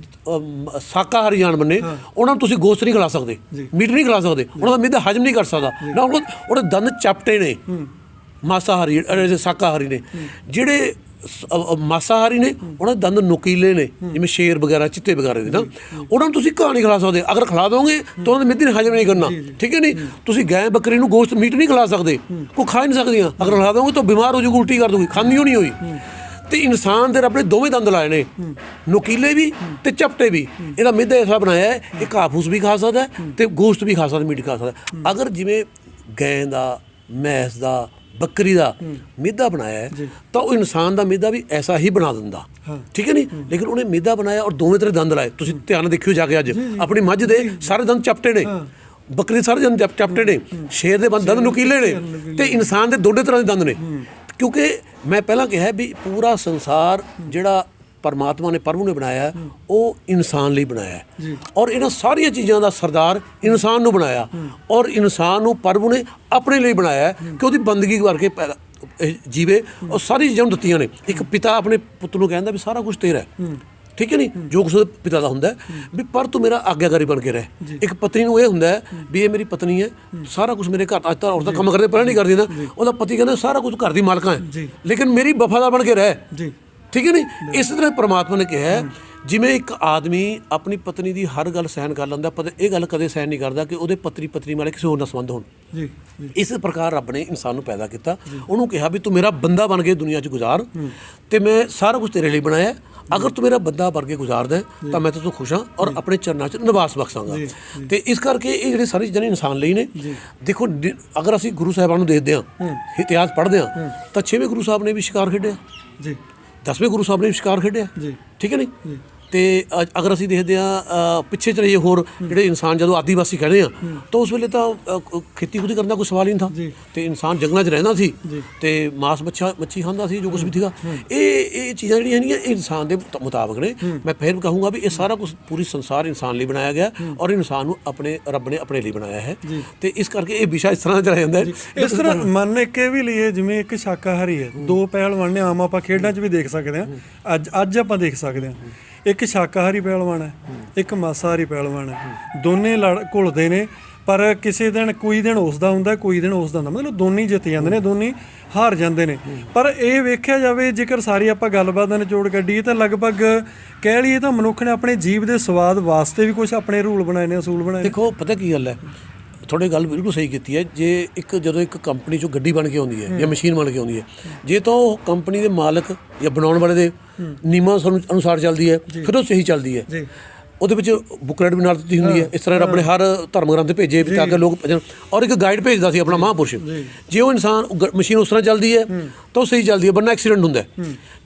ਸ਼ਾਕਾਹਾਰੀ ਜਾਨਵਰ ਨੇ ਉਹਨਾਂ ਨੂੰ ਤੁਸੀਂ ਗੋਸ਼ਤ ਨਹੀਂ ਖਿਲਾ ਸਕਦੇ ਮੀਟ ਨਹੀਂ ਖਿਲਾ ਸਕਦੇ। ਉਹਨਾਂ ਦਾ ਮਿੱਦਾ ਹਜਮ ਨਹੀਂ ਕਰ ਸਕਦਾ। ਨਾ ਉਹਦੇ ਦੰਦ ਚਪਟੇ ਨੇ। ਮਾਸਾਹਾਰੀ ਸ਼ਾਕਾਹਾਰੀ ਨੇ। ਜਿਹੜੇ ਮਾਸਾਹਾਰੀ ਨੇ ਉਹਨਾਂ ਦੇ ਦੰਦ ਨੁਕੀਲੇ ਨੇ ਜਿਵੇਂ ਸ਼ੇਰ ਵਗੈਰਾ ਚਿੱਤੇ ਵਗੈਰਾ ਦੇ ਨਾ। ਉਹਨਾਂ ਨੂੰ ਤੁਸੀਂ ਘਾਹ ਨਹੀਂ ਖਿਲਾ ਸਕਦੇ। ਅਗਰ ਖਿਲਾ ਦੋਗੇ ਤਾਂ ਉਹਨਾਂ ਦੇ ਮਿੱਦੇ ਨੇ ਹਜਮ ਨਹੀਂ ਕਰਨਾ। ਠੀਕ ਹੈ ਨਹੀਂ? ਤੁਸੀਂ ਗਾਂ ਬੱਕਰੀ ਨੂੰ ਗੋਸ਼ਤ ਮੀਟ ਨਹੀਂ ਖਿਲਾ ਸਕਦੇ। ਉਹ ਖਾ ਨਹੀਂ ਸਕਦੀਆਂ। ਅਗਰ ਖਿਲਾ ਦੋਗੇ ਤਾਂ ਬਿਮਾਰ ਹੋ ਜਾਊਗੀ ਉਲਟੀ ਕਰ ਦੂਗੀ। ਖਾਂਦੀ ਹੋਣੀ ਹੋਈ। ਤੇ ਇਨਸਾਨ ਦੇ ਰੱਬ ਨੇ ਦੋਵੇਂ ਦੰਦ ਲਾਏ ਨੇ। ਨੁਕੀਲੇ ਵੀ ਤੇ ਚਪਟੇ ਵੀ। ਇਹਦਾ ਮਿੱਦਾ ਐਸਾ ਬਣਾਇਆ ਹੈ। ਇਹ ਘਾਹ ਫੂਸ ਵੀ ਖਾ ਸਕਦਾ ਤੇ ਗੋਸ਼ਤ ਵੀ ਖਾ ਸਕਦਾ ਮੀਟ ਖਾ ਸਕਦਾ। ਅਗਰ ਜਿਵੇਂ ਗਾਂ ਦਾ ਮੈਸ ਦਾ ਬੱਕਰੀ ਦਾ ਮਿੱਦਾ ਬਣਾਇਆ ਤਾਂ ਉਹ ਇਨਸਾਨ ਦਾ ਮਿੱਦਾ ਵੀ ਐਸਾ ਹੀ ਬਣਾ ਦਿੰਦਾ। ਠੀਕ ਹੈ ਨਹੀਂ ਲੇਕਿਨ ਉਹਨੇ ਮਿੱਦਾ ਬਣਾਇਆ ਔਰ ਦੋਵੇਂ ਤਰ੍ਹਾਂ ਦੰਦ ਲਾਏ। ਤੁਸੀਂ ਧਿਆਨ ਦੇਖਿਓ ਜਾ ਕੇ ਅੱਜ। ਆਪਣੀ ਮੱਝ ਦੇ ਸਾਰੇ ਦੰਦ ਚਪਟੇ ਨੇ। ਬੱਕਰੀ ਸਾਰੇ ਦੰਦ ਚਪ- ਚਪਟੇ ਨੇ ਸ਼ੇਰ ਦੇ ਦੰਦ ਨੁਕੀਲੇ ਨੇ। ਤੇ ਇਨਸਾਨ ਦੇ ਦੋਨੇ ਤਰ੍ਹਾਂ ਦੇ ਦੰਦ ਨੇ। ਕਿਉਂਕਿ ਮੈਂ ਪਹਿਲਾਂ ਕਿਹਾ ਵੀ ਪੂਰਾ ਸੰਸਾਰ ਜਿਹੜਾ ਪਰਮਾਤਮਾ ਨੇ ਪ੍ਰਭੂ ਨੇ ਬਣਾਇਆ ਉਹ ਇਨਸਾਨ ਲਈ ਬਣਾਇਆ ਹੈ। ਔਰ ਇਹਨਾਂ ਸਾਰੀਆਂ ਚੀਜ਼ਾਂ ਦਾ ਸਰਦਾਰ ਇਨਸਾਨ ਨੂੰ ਬਣਾਇਆ। ਔਰ ਇਨਸਾਨ ਨੂੰ ਪ੍ਰਭੂ ਨੇ ਆਪਣੇ ਲਈ ਬਣਾਇਆ ਕਿ ਉਹਦੀ ਬੰਦਗੀ ਕਰਕੇ ਪੈਦਾ ਜੀਵੇ। ਉਹ ਸਾਰੀ ਚੀਜ਼ਾਂ ਦਿੱਤੀਆਂ ਨੇ। ਇੱਕ ਪਿਤਾ ਆਪਣੇ ਪੁੱਤ ਨੂੰ ਕਹਿੰਦਾ ਵੀ ਸਾਰਾ ਕੁਝ ਤੇਰਾ ਹੈ। ਠੀਕ ਹੈ ਨਹੀਂ? ਜੋ ਕੁਛ ਉਹਦੇ ਪਿਤਾ ਦਾ ਹੁੰਦਾ ਵੀ ਪਰ ਤੂੰ ਮੇਰਾ ਆਗਿਆਕਾਰੀ ਬਣ ਕੇ ਰਹਿ। ਇੱਕ ਪਤਨੀ ਨੂੰ ਇਹ ਹੁੰਦਾ ਵੀ ਇਹ ਮੇਰੀ ਪਤਨੀ ਹੈ। ਸਾਰਾ ਕੁਝ ਮੇਰੇ ਘਰ ਅੱਜ ਤਾਂ ਔਰਤਾਂ ਕੰਮ ਕਰਦੇ ਪਹਿਲਾਂ ਨਹੀਂ ਕਰਦੀ ਨਾ। ਉਹਦਾ ਪਤੀ ਕਹਿੰਦਾ ਸਾਰਾ ਕੁਝ ਘਰ ਦੀ ਮਾਲਕਾਂ ਹੈ। ਲੇਕਿਨ ਮੇਰੀ ਵਫਾਦਾਰ ਬਣ ਕੇ ਰਹਿ। ਜੀ। ਠੀਕ ਹੈ ਨਹੀਂ? ਇਸ ਤਰ੍ਹਾਂ ਪ੍ਰਮਾਤਮਾ ਨੇ ਕਿਹਾ ਜਿਵੇਂ ਇੱਕ ਆਦਮੀ ਆਪਣੀ ਪਤਨੀ ਦੀ ਹਰ ਗੱਲ ਸਹਿਨ ਕਰ ਲੈਂਦਾ ਪਰ ਇਹ ਗੱਲ ਕਦੇ ਸਹਿਨ ਨਹੀਂ ਕਰਦਾ ਕਿ ਉਹਦੇ ਪਤਨੀ ਪਤਨੀ ਵਾਲੇ ਕਿਸੇ ਹੋਰ ਨਾਲ ਸੰਬੰਧ ਹੋਣ। ਜੀ ਇਸ ਪ੍ਰਕਾਰ ਰੱਬ ਨੇ ਇਨਸਾਨ ਨੂੰ ਪੈਦਾ ਕੀਤਾ। ਉਹਨੂੰ ਕਿਹਾ ਵੀ ਤੂੰ ਮੇਰਾ ਬੰਦਾ ਬਣ ਕੇ ਦੁਨੀਆ 'ਚ ਗੁਜ਼ਾਰ ਤੇ ਮੈਂ ਸਾਰਾ ਕੁਝ ਤੇਰੇ ਲਈ ਬਣਾਇਆ। ਅਗਰ ਤੂੰ ਮੇਰਾ ਬੰਦਾ ਬਣ ਕੇ ਗੁਜ਼ਾਰਦਾ ਹੈ, ਤਾਂ ਮੈਂ ਤੈਨੂੰ ਖੁਸ਼ ਹਾਂ ਔਰ ਆਪਣੇ ਚਰਨਾਂ 'ਚ ਨਿਵਾਸ ਬਖਸ਼ਾਂਗਾ। ਤੇ ਇਸ ਕਰਕੇ ਇਹ ਜਿਹੜੇ ਸਾਰੀ ਚੀਜ਼ਾਂ ਨੇ ਇਨਸਾਨ ਲਈ ਨੇ ਦੇਖੋ ਨਿ- ਅਗਰ ਅਸੀਂ ਗੁਰੂ ਸਾਹਿਬਾਨ ਨੂੰ ਦੇਖਦੇ ਹਾਂ ਇਤਿਹਾਸ ਪੜ੍ਹਦੇ ਹਾਂ ਤਾਂ ਛੇਵੇਂ ਗੁਰੂ ਸਾਹਿਬ ਨੇ ਵੀ ਸ਼ਿਕਾਰ ਖੇਡਿਆ। ਜੀ। ਦਸਵੇਂ ਗੁਰੂ ਸਾਹਿਬ ਨੇ ਵੀ ਸ਼ਿਕਾਰ ਖੇਡਿਆ। ਜੀ। ਠੀਕ ਹੈ ਨਹੀਂ? ਤੇ ਅ- ਅਗਰ ਅਸੀਂ ਦੇਖਦੇ ਆ ਪਿੱਛੇ ਚਲੇ ਜਾਈਏ ਹੋਰ ਜਿਹੜੇ ਇਨਸਾਨ ਜਦੋਂ ਆਦੀਵਾਸੀ ਕਹਿੰਦੇ ਆ ਤਾਂ ਉਸ ਵੇਲੇ ਤਾਂ ਅ, ਕ- ਖੇਤੀ ਖੁਦੀ ਕਰਨ ਦਾ ਕੋਈ ਸਵਾਲ ਹੀ ਨਹੀਂ ਜੀ। ਥਾ ਤੇ ਇਨਸਾਨ ਜੰਗਲਾਂ 'ਚ ਰਹਿੰਦਾ ਸੀ। ਤੇ ਮਾਸ ਮੱਛਾ ਮੱਛੀ ਖਾਂਦਾ ਸੀ ਜੋ ਕੁਝ ਵੀ ਸੀਗਾ। ਇਹ ਇਹ ਚੀਜ਼ਾਂ ਜਿਹੜੀਆਂ ਨੇ ਇਹ ਇਨਸਾਨ ਦੇ ਮੁਤਾ- ਮੁਤਾਬਕ ਨੇ। ਮੈਂ ਫਿਰ ਕਹੂੰਗਾ ਵੀ ਇਹ ਸਾਰਾ ਕੁਝ ਪੂਰੀ ਸੰਸਾਰ ਇਨਸਾਨ ਲਈ ਬਣਾਇਆ ਗਿਆ ਔਰ ਇਨਸਾਨ ਨੂੰ ਆਪਣੇ ਰੱਬ ਨੇ ਆਪਣੇ ਲਈ ਬਣਾਇਆ ਹੈ। ਤੇ ਇਸ ਕਰਕੇ ਇਹ ਵਿਸ਼ਾ ਇਸ ਤਰ੍ਹਾਂ ਦਾ ਚਲਾ ਜਾਂਦਾ ਹੈ। ਇਸ ਤਰ੍ਹਾਂ ਮੰਨ ਇੱਕ ਇਹ ਵੀ ਲਈਏ ਜਿਵੇਂ ਇੱਕ ਸ਼ਾਕਾਹਾਰੀ ਹੈ। ਦੋ ਪਹਿਲਵਾਨ ਨੇ ਆਮ ਆਪਾਂ ਖੇਡਾਂ 'ਚ ਵੀ ਦੇਖ ਸਕਦੇ ਹਾਂ। ਅੱਜ ਅੱਜ ਆਪਾਂ ਦੇਖ ਸਕਦੇ ਹਾਂ। ਇੱਕ ਸ਼ਾਕਾਹਾਰੀ ਪਹਿਲਵਾਨ ਹੈ, ਇੱਕ ਮਾਸਾਹਾਰੀ ਪਹਿਲਵਾਨ ਹੈ। ਦੋਨੇ ਲੜ ਘੁਲਦੇ ਨੇ, ਪਰ ਕਿਸੇ ਦਿਨ ਕੋਈ ਦਿਨ ਉਸ ਦਾ ਹੁੰਦਾ, ਕੋਈ ਦਿਨ ਉਸ ਦਾ ਹੁੰਦਾ। ਮਤਲਬ ਦੋਨੇ ਜਿੱਤ ਜਾਂਦੇ ਨੇ, ਦੋਨੇ ਹਾਰ ਜਾਂਦੇ ਨੇ। ਪਰ ਇਹ ਵੇਖਿਆ ਜਾਵੇ, ਜੇਕਰ ਸਾਰੀ ਆਪਾਂ ਗੱਲਬਾਤ ਦਾ ਨਿਚੋੜ ਕੱਢੀਏ, ਤਾਂ ਲਗਭਗ ਕਹਿ ਲਈਏ ਤਾਂ ਮਨੁੱਖ ਨੇ ਆਪਣੇ ਜੀਵ ਦੇ ਸਵਾਦ ਵਾਸਤੇ ਵੀ ਕੁਝ ਆਪਣੇ ਰੂਲ ਬਣਾਏ ਨੇ, ਅਸੂਲ ਬਣਾਏ ਦੇਖੋ, ਪਤਾ ਕੀ ਗੱਲ ਹੈ? ਤੁਹਾਡੀ ਗੱਲ ਬਿਲਕੁਲ ਸਹੀ ਕੀਤੀ ਹੈ। ਜੇ ਇੱਕ ਜਦੋਂ ਇੱਕ ਕੰਪਨੀ ਚੋਂ ਗੱਡੀ ਬਣ ਕੇ ਆਉਂਦੀ ਹੈ ਜਾਂ ਮਸ਼ੀਨ ਬਣ ਕੇ ਆਉਂਦੀ ਹੈ ਜੇ ਤਾਂ ਉਹ ਕੰਪਨੀ ਦੇ ਮਾਲਕ ਜਾਂ ਬਣਾਉਣ ਵਾਲੇ ਦੇ ਨਿਯਮਾਂ ਅਨੁ- ਅਨੁਸਾਰ ਚੱਲਦੀ ਹੈ ਫਿਰ ਉਹ ਸਹੀ ਚੱਲਦੀ ਹੈ। ਜੀ। ਉਹਦੇ ਵਿੱਚ ਬੁਕਲੇਟ ਵੀ ਨਾਲ ਦਿੱਤੀ ਹੁੰਦੀ ਹੈ। ਇਸ ਤਰ੍ਹਾਂ ਰੱਬ ਨੇ ਹਰ ਧਰਮ ਗ੍ਰੰਥ ਭੇਜੇ ਤਾਂ ਕਿ ਲੋਕ ਭਜਨ ਔਰ ਇੱਕ ਗਾਈਡ ਭੇਜਦਾ ਸੀ ਆਪਣਾ ਮਹਾਂਪੁਰਸ਼। ਜੇ। ਉਹ ਇਨਸਾਨ ਮਸ਼ੀਨ ਉਸ ਤਰ੍ਹਾਂ ਚੱਲਦੀ ਹੈ ਤਾਂ ਉਹ ਸਹੀ ਚੱਲਦੀ ਹੈ ਬੰਨਾ ਐਕਸੀਡੈਂਟ ਹੁੰਦਾ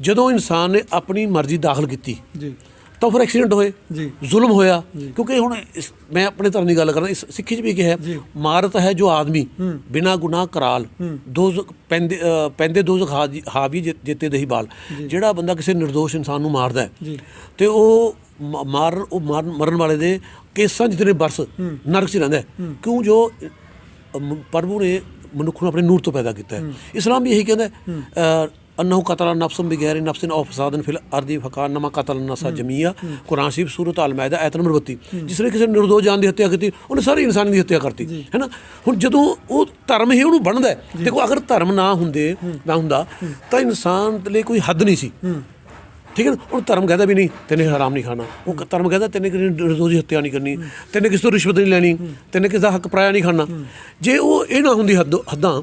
ਜਦੋਂ ਇਨਸਾਨ ਨੇ ਆਪਣੀ ਮਰਜ਼ੀ ਦਾਖਲ ਕੀਤੀ ਜੀ। ਤਾਂ ਫਿਰ ਐਕਸੀਡੈਂਟ ਹੋਏ ਜੀ। ਜ਼ੁਲਮ ਹੋਇਆ। ਕਿਉਂਕਿ ਹੁਣ ਮੈਂ ਆਪਣੇ ਧਰਮ ਦੀ ਗੱਲ ਕਰਦਾ ਇਸ ਸਿੱਖੀ 'ਚ ਵੀ ਕਿਹਾ ਮਾਰਤ ਹੈ ਜੋ ਆਦਮੀ ਬਿਨਾ ਗੁਨਾਹ ਕਰਾਲ ਦੋ ਪੈਂਦੇ ਪੈਂਦੇ ਦੋ ਹਾਵੀ ਜਿੱਤੇ ਦਹੀ ਬਾਲ। ਜਿਹੜਾ ਬੰਦਾ ਕਿਸੇ ਨਿਰਦੋਸ਼ ਇਨਸਾਨ ਨੂੰ ਮਾਰਦਾ ਹੈ ਤੇ ਉਹ ਮਾਰਨ ਉਹ ਮਾਰਨ ਵਾਲੇ ਦੇ ਕੇਸਾਂ ਜਿਤਨੇ ਬਰਸ ਨਰਕ 'ਚ ਰਹਿੰਦਾ ਕਿਉਂ ਜੋ ਪ੍ਰਭੂ ਨੇ ਮਨੁੱਖ ਨੂੰ ਆਪਣੇ ਨੂਰ ਤੋਂ ਪੈਦਾ ਕੀਤਾ ਹੈ। ਇਸਲਾਮ ਵੀ ਇਹੀ ਕਹਿੰਦਾ ਅਨਹੁ ਕਤਲ ਨਫਸਨ ਬਗੈਰ ਨਫਸਨ ਔ ਫਸਾਦਨ ਫਿਲ ਅਰਦੀ ਫਕਾਨ ਨਮਾ ਕਤਲ ਨਸਾ ਜਮੀਆ ਕੁਰਾਨ ਸ਼ਰੀਫ ਸੂਰਤ ਅਲ ਮਾਇਦਾ ਆਇਤ ਨੰਬਰ 32 ਜਿਸ ਨੇ ਕਿਸੇ ਨਿਰਦੋਸ਼ ਜਾਨ ਦੀ ਹੱਤਿਆ ਕੀਤੀ ਉਹਨੇ ਸਾਰੀ ਇਨਸਾਨੀ ਦੀ ਹੱਤਿਆ ਕਰਤੀ ਹੈ ਨਾ ਹੁਣ ਜਦੋਂ ਉਹ ਧਰਮ ਹੀ ਉਹਨੂੰ ਬਣਦਾ ਦੇਖੋ ਅਗਰ ਧਰਮ ਨਾ ਹੁੰਦੇ ਨਾ ਹੁੰਦਾ ਤਾਂ ਇਨਸਾਨ ਲਈ ਕੋਈ ਹੱਦ ਨਹੀਂ ਸੀ ਠੀਕ ਹੈ ਨਾ ਹੁਣ ਧਰਮ ਕਹਿੰਦਾ ਵੀ ਨਹੀਂ ਤੈਨੇ ਹਰਾਮ ਨਹੀਂ ਖਾਣਾ ਉਹ ਧਰਮ ਕਹਿੰਦਾ ਤੈਨੇ ਕਿਸੇ ਨਿਰਦੋਸ਼ ਦੀ ਹੱਤਿਆ ਨਹੀਂ ਕਰਨੀ ਤੈਨੇ ਕਿਸੇ ਤੋਂ ਰਿਸ਼ਵਤ ਨਹੀਂ ਲੈਣੀ ਤੈਨੇ ਕਿਸੇ ਦਾ ਹੱਕ ਪਰਾਇਆ ਨਹੀਂ ਖਾਣਾ ਜੇ ਉਹ ਇਹ ਨਾ ਹੁੰਦੀ ਹੱਦ ਹੱਦਾਂ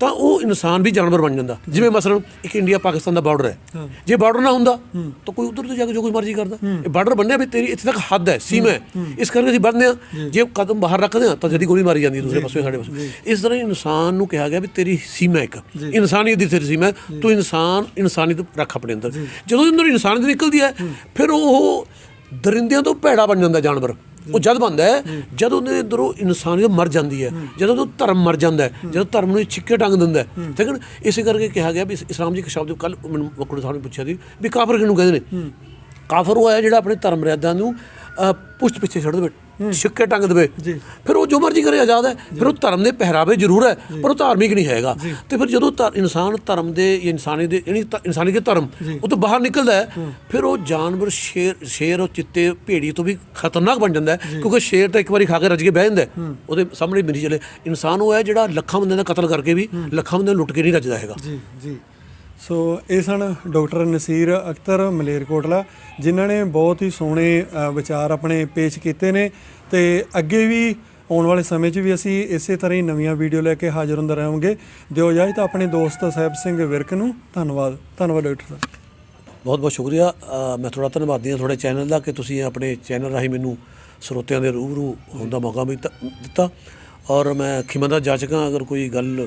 ਤਾਂ ਉਹ ਇਨਸਾਨ ਵੀ ਜਾਨਵਰ ਬਣ ਜਾਂਦਾ। ਜਿਵੇਂ ਮਸਲਨ ਇੱਕ ਇੰਡੀਆ ਪਾਕਿਸਤਾਨ ਦਾ ਬਾਰਡਰ ਹੈ। ਜੇ ਬਾਰਡਰ ਨਾ ਹੁੰਦਾ ਤਾਂ ਕੋਈ ਉਧਰ ਤੋਂ ਜਾ ਕੇ ਜੋ ਕੁਝ ਮਰਜ਼ੀ ਕਰਦਾ। ਇਹ ਬਾਰਡਰ ਬੰਨਿਆ ਵੀ ਤੇਰੀ ਇੱਥੇ ਤੱਕ ਹੱਦ ਹੈ ਸੀਮਾ ਹੈ। ਇਸ ਕਰਕੇ ਅਸੀਂ ਬੰਨਦੇ ਆ ਜੇ। ਕਦਮ ਬਾਹਰ ਰੱਖਦੇ ਆ ਤਾਂ ਜਦੀ ਗੋਲੀ ਮਾਰੀ ਜਾਂਦੀ ਦੂਸਰੇ ਪਾਸੇ ਸਾਡੇ ਪਾਸੇ। ਇਸ ਤਰ੍ਹਾਂ ਹੀ ਇਨਸਾਨ ਨੂੰ ਕਿਹਾ ਗਿਆ ਵੀ ਤੇਰੀ ਸੀਮਾ ਇੱਕ। ਇਨਸਾਨੀਅਤ ਦੀ ਤੇਰੀ ਸੀਮਾ। ਤੂੰ ਇਨਸਾਨ ਇਨਸਾਨੀਅਤ ਰੱਖ ਆਪਣੇ ਅੰਦਰ। ਜਦੋਂ ਅੰਦਰ ਇਨਸਾਨੀਅਤ ਨਿਕਲਦੀ ਹੈ। ਫਿਰ ਉਹ ਦਰਿੰਦਿਆਂ ਤੋਂ ਭੈੜਾ ਬਣ ਜਾਂਦਾ ਜਾਨਵਰ। ਉਹ ਜਦ ਬਣਦਾ ਹੈ ਜਦੋਂ ਉਹਦੇ ਅੰਦਰੋਂ ਇਨਸਾਨੀਅਤ ਮਰ ਜਾਂਦੀ ਹੈ ਜਦੋਂ ਉਹ ਧਰਮ ਮਰ ਜਾਂਦਾ ਹੈ ਜਦੋਂ ਧਰਮ ਨੂੰ ਛਿੱਕੇ ਟੰਗ ਦਿੰਦਾ ਹੈ ਠੀਕ ਹੈ? ਇਸੇ ਕਰਕੇ ਕਿਹਾ ਗਿਆ ਵੀ ਇਸਲਾਮ ਜੀ ਇੱਕ ਸ਼ਬਦ ਕੱਲ ਮੈਨੂੰ ਵਕੂਲ ਸਾਹਿਬ ਨੇ ਪੁੱਛਿਆ ਸੀ ਵੀ ਕਾਫਰ ਕਿਹਨੂੰ ਕਹਿੰਦੇ ਨੇ? ਕਾਫਰ ਉਹ ਹੈ ਜਿਹੜਾ ਆਪਣੇ ਧਰਮ ਮਰਿਆਦਾ ਨੂੰ ਅ, ਪੁਸ਼ਟ ਪਿੱਛੇ ਛੱਡ ਦੇਵੇ। ਛਿੱਕੇ ਟੰਗ ਦੇਵੇ। ਫਿਰ ਉਹ ਜੋ ਮਰਜ਼ੀ ਕਰੇ ਆਜ਼ਾਦ ਹੈ। ਫਿਰ ਉਹ ਧਰਮ ਦੇ ਪਹਿਰਾਵੇ ਜ਼ਰੂਰ ਹੈ ਪਰ ਉਹ ਧਾਰਮਿਕ ਨਹੀਂ ਹੈਗਾ। ਤੇ ਫਿਰ ਜਦੋਂ ਇਨਸਾਨ ਧਰਮ ਦੇ ਇਨਸਾਨੀ ਦੇ ਯਾਨੀ ਧ- ਇਨਸਾਨੀ ਦੇ ਧਰਮ ਉਹ ਤੋਂ ਬਾਹਰ ਨਿਕਲਦਾ ਹੈ ਫਿਰ ਉਹ ਜਾਨਵਰ ਸ਼ੇਰ ਸ਼ੇਰ ਉਹ ਚਿੱਤੇ ਭੇੜੀ ਤੋਂ ਵੀ ਖਤਰਨਾਕ ਬਣ ਜਾਂਦਾ ਹੈ ਕਿਉਂਕਿ ਸ਼ੇਰ ਤਾਂ ਇੱਕ ਵਾਰੀ ਖਾ ਕੇ ਰੱਜ ਕੇ ਬਹਿ ਜਾਂਦਾ। ਉਹਦੇ ਸਾਹਮਣੇ ਮਿਰੀ ਚਲੇ। ਇਨਸਾਨ ਉਹ ਹੈ ਜਿਹੜਾ ਲੱਖਾਂ ਬੰਦਿਆਂ ਦਾ ਕਤਲ ਕਰਕੇ ਵੀ ਲੱਖਾਂ ਬੰਦਿਆਂ ਨੂੰ ਲੁੱਟ ਕੇ ਨਹੀਂ ਰੱਜਦਾ ਹੈਗਾ। ਜੀ ਜੀ। ਸੋ ਇਹ ਸਨ ਡਾਕਟਰ ਨਸੀਰ ਅਖਤਰ ਮਲੇਰਕੋਟਲਾ, ਜਿਨ੍ਹਾਂ ਨੇ ਬਹੁਤ ਹੀ ਸੋਹਣੇ ਵਿਚਾਰ ਆਪਣੇ ਪੇਸ਼ ਕੀਤੇ ਨੇ। ਤੇ ਅੱਗੇ ਵੀ ਆਉਣ ਵਾਲੇ ਸਮੇਂ 'ਚ ਵੀ ਅਸੀਂ ਇਸੇ ਤਰ੍ਹਾਂ ਹੀ ਨਵੀਆਂ ਵੀਡੀਓ ਲੈ ਕੇ ਹਾਜ਼ਰ ਹੁੰਦੇ ਰਹਾਂਗੇ। ਦਿਓ ਇਜਾਜ਼ਤ ਆਪਣੇ ਦੋਸਤ ਸਾਹਿਬ ਸਿੰਘ ਵਿਰਕ ਨੂੰ। ਧੰਨਵਾਦ ਧੰਨਵਾਦ ਡਾਕਟਰ ਸਾਹਿਬ। ਬਹੁਤ ਬਹੁਤ ਸ਼ੁਕਰੀਆ। ਮੈਂ ਤੁਹਾਡਾ ਧੰਨਵਾਦੀ ਹਾਂ ਤੁਹਾਡੇ ਚੈਨਲ ਦਾ ਕਿ ਤੁਸੀਂ ਆਪਣੇ ਚੈਨਲ ਰਾਹੀਂ ਮੈਨੂੰ ਸਰੋਤਿਆਂ ਦੇ ਰੂਬਰੂ ਹੋਣ ਦਾ ਮੌਕਾ ਵੀ ਦਿੱਤਾ। ਔਰ ਮੈਂ ਖਿਮਾ ਦਾ ਜਾਚਕਾਂ, ਅਗਰ ਕੋਈ ਗੱਲ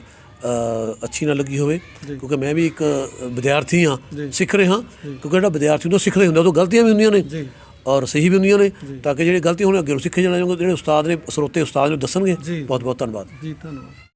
ਅੱਛੀ ਨਾ ਲੱਗੀ ਹੋਵੇ। ਕਿਉਂਕਿ ਮੈਂ ਵੀ ਇੱਕ ਵਿਦਿਆਰਥੀ ਹਾਂ ਸਿੱਖ ਰਿਹਾ। ਹਾਂ ਕਿਉਂਕਿ ਜਿਹੜਾ ਵਿਦਿਆਰਥੀ ਨੂੰ ਸਿੱਖ ਰਿਹਾ ਹੁੰਦਾ ਉਹ ਤੋਂ ਗਲਤੀਆਂ ਵੀ ਹੁੰਦੀਆਂ ਨੇ। ਔਰ ਸਹੀ ਵੀ ਹੁੰਦੀਆਂ ਨੇ। ਤਾਂ ਕਿ ਜਿਹੜੇ ਗਲਤੀਆਂ ਹੋਣ ਅੱਗੇ ਸਿੱਖੇ ਜਾਣਾ ਜਿਹੜੇ ਉਸਤਾਦ ਨੇ ਸਰੋਤੇ ਉਸਤਾਦ ਨੂੰ ਦੱਸਣਗੇ। ਬਹੁਤ ਬਹੁਤ ਧੰਨਵਾਦ। ਜੀ ਧੰਨਵਾਦ।